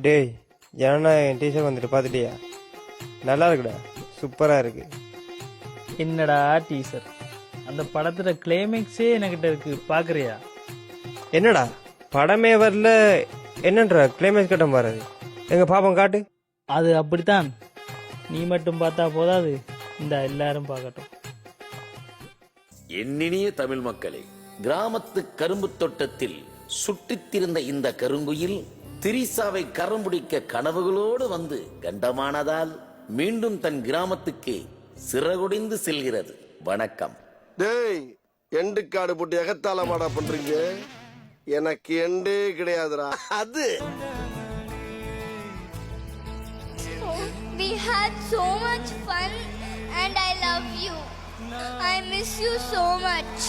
டேய் ஜனநாயகன் டீச்சர் வந்துட்டு பார்த்துட்டியா? நல்லா இருக்குடா சூப்பராக இருக்கு. என்னடா டீசர் அந்த படத்துல கிளைமேக்ஸே என்கிட்ட இருக்கு பாக்குறியா? என்னடா படமே வரல என்னன்ற கிளைமேக்ஸ் கட்டம் பாருது எங்க பாப்பம் காட்டு. அது அப்படித்தான். நீ மட்டும் பார்த்தா போதாது. இந்த எல்லாரும் பார்க்கட்டும். எண்ணினிய தமிழ் மக்களே கிராமத்து கரும்பு தோட்டத்தில் சுட்டித்திருந்த இந்த கருங்குயில் திரிசாவை கரம்பிடிக்க கனவுகளோடு வந்து கண்டமானதால் மீண்டும் தன் கிராமத்துக்கு சிறகுடிந்து செல்கிறது. வணக்கம். டேய் எண்டு காடு போட்டு எகத்தால மாடா பண்றீங்க? எனக்கு எண்டே கிடையாதுடா. அது. We had so much fun and I love you. I miss you so much.